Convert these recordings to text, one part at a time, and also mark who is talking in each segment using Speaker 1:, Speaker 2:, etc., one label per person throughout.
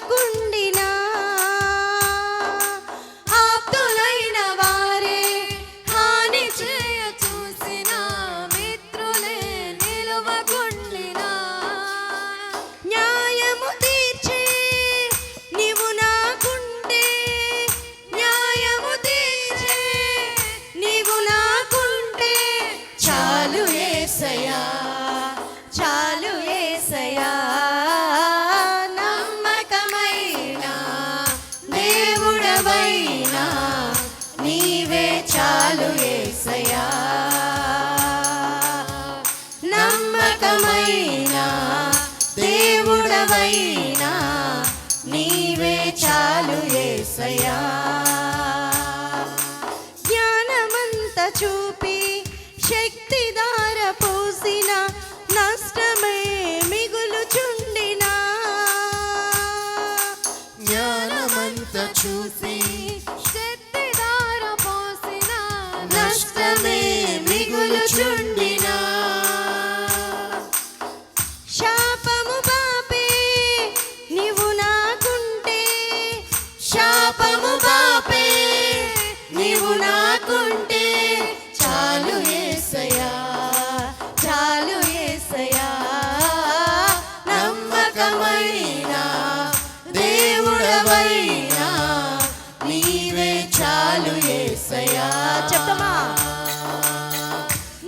Speaker 1: con చాలు ఏసయ్యా నమ్మకమైన దేవుడవైనా నీవే చాలు ఏసయా జ్ఞానమంత చూపి శక్తి దార పోసిన నష్టమే మిగులుచుండినా.
Speaker 2: జ్ఞానమంత చూసి
Speaker 1: ఎవరైనా నీవే చాలు ఏసయా చెప్తామా?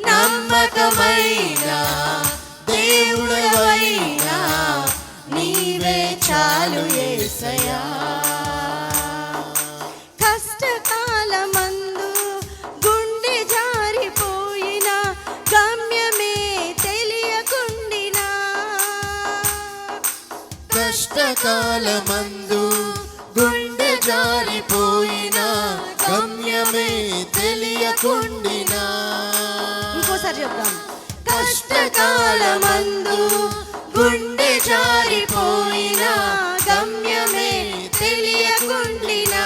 Speaker 1: నమ్మకమైన దేవుడవైనా నీవే చాలు ఏసయా
Speaker 2: కష్టకాలమందు గుండె జారిపోయిన గమ్యమే తెలియకుండినా.
Speaker 1: ఇంకోసారి చెప్దాం. కష్టకాలమందు గుండె జారిపోయిన గమ్యమే తెలియకుండినా.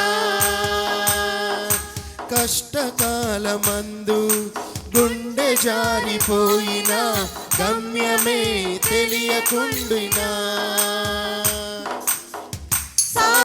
Speaker 2: కష్టకాలమందు గుండె జారిపోయిన గమ్యమే తెలియకుండినా.